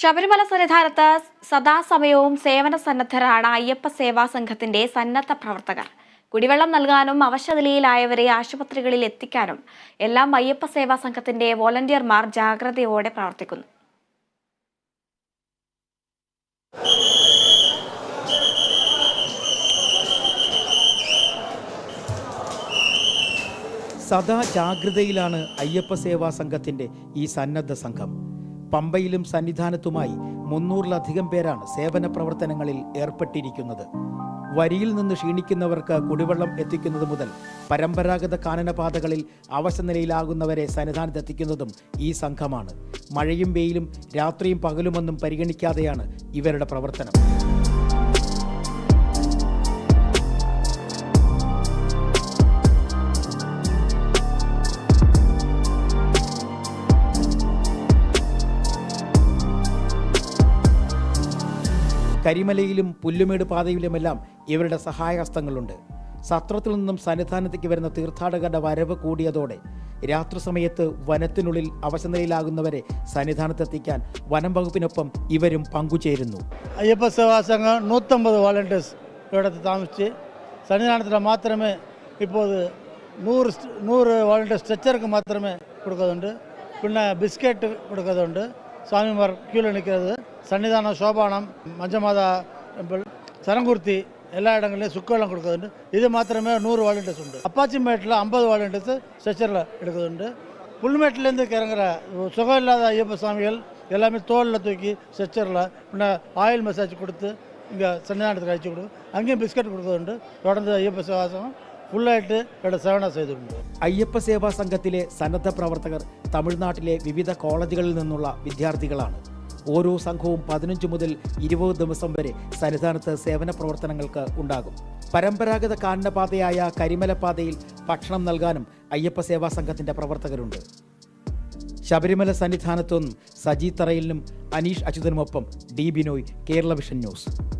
ശബരിമല സന്നിധാനത്ത് സദാസമയവും സേവന സന്നദ്ധരാണ് അയ്യപ്പ സേവാ സംഘത്തിന്റെ സന്നദ്ധ പ്രവർത്തകർ. കുടിവെള്ളം നൽകാനും അവശനിലയിലായവരെ ആശുപത്രികളിൽ എത്തിക്കാനും എല്ലാം അയ്യപ്പ സേവാ സംഘത്തിന്റെ വോളണ്ടിയർമാർ ജാഗ്രതയോടെ പ്രവർത്തിക്കുന്നു. സദാ ജാഗ്രതയിലാണ് അയ്യപ്പ സേവാ സംഘത്തിന്റെ ഈ സന്നദ്ധ സംഘം. പമ്പയിലും സന്നിധാനത്തുമായി മുന്നൂറിലധികം പേരാണ് സേവന പ്രവർത്തനങ്ങളിൽ ഏർപ്പെട്ടിരിക്കുന്നത്. വരിയിൽ നിന്ന് ക്ഷീണിക്കുന്നവർക്ക് കുടിവെള്ളം എത്തിക്കുന്നത് മുതൽ പരമ്പരാഗത കാനനപാതകളിൽ അവശനിലയിലാകുന്നവരെ സന്നിധാനത്തെത്തിക്കുന്നതും ഈ സംഘമാണ്. മഴയും വെയിലും രാത്രിയും പകലുമൊന്നും പരിഗണിക്കാതെയാണ് ഇവരുടെ പ്രവർത്തനം. കരിമലയിലും പുല്ലുമേട് പാതയിലുമെല്ലാം ഇവരുടെ സഹായഹസ്തങ്ങളുണ്ട് സത്രത്തിൽ നിന്നും സന്നിധാനത്തേക്ക് വരുന്ന തീർത്ഥാടകരുടെ വരവ് കൂടിയതോടെ രാത്രി സമയത്ത് വനത്തിനുള്ളിൽ അവശനിലയിലാകുന്നവരെ സന്നിധാനത്തെത്തിക്കാൻ വനം വകുപ്പിനൊപ്പം ഇവരും പങ്കുചേരുന്നു. അയ്യപ്പ സേവാസംഘം നൂറ്റമ്പത് വോളണ്ടിയേഴ്സ് ഇവിടെ താമസിച്ച് സന്നിധാനത്തിൽ മാത്രമേ ഇപ്പോൾ നൂറ് നൂറ് വോളണ്ടിയർ സ്ട്രെച്ചർക്ക് മാത്രമേ കൊടുക്കുന്നുണ്ട് പിന്നെ ബിസ്ക്കറ്റ് കൊടുക്കുന്നുണ്ട് സ്വാമിമാർ ക്യൂല നിൽക്കുന്നത് சன்னிதானம் சோபானம் மஞ்சமாதா டெம்பிள் சரங்குர்த்தி எல்லா இடங்கள்லையும் சுக்கெல்லாம் கொடுக்கறதுண்டு இது மாத்திரமே நூறு வாலண்டியர்ஸ் உண்டு அப்பாச்சிமேட்டில் ஐம்பது வாலண்டியர்ஸ் ஸ்ட்ரெச்சரில் எடுக்கிறதுண்டு புல்மேட்டிலேருந்து இறங்குற சுகம் இல்லாத ஐயப்ப சாமிகள் எல்லாமே தோலில் தூக்கி ஸ்ட்ரெச்சரில் பின்ன ஆயில் மசாஜ் கொடுத்து இங்கே சன்னிதானத்துக்கு அழைச்சி கொடுக்கும் அங்கேயும் பிஸ்கட் கொடுக்குறதுண்டு தொடர்ந்து ஐயப்ப சிவாசம் ഫുള്ളായിട്ട് ഇവിടെ സേവന ചെയ്തിട്ടുണ്ട് അയ്യപ്പ സേവാ സംഘത്തിലെ സന്നദ്ധ പ്രവർത്തകർ തമിഴ്നാട്ടിലെ വിവിധ കോളേജുകളിൽ നിന്നുള്ള വിദ്യാർത്ഥികളാണ് ഓരോ സംഘവും പതിനഞ്ച് മുതൽ ഇരുപത് ദിവസം വരെ സന്നിധാനത്ത് സേവന പ്രവർത്തനങ്ങൾക്ക് ഉണ്ടാകും. പരമ്പരാഗത കാനനപാതയായ കരിമലപാതയിൽ ഭക്ഷണം നൽകാനും അയ്യപ്പ സേവാ സംഘത്തിന്റെ പ്രവർത്തകരുണ്ട്. ശബരിമല സന്നിധാനത്തുനിന്നും സജി തറയിലിനും Aneesh അച്യുതനുമൊപ്പം D Binoy Kerala vision news.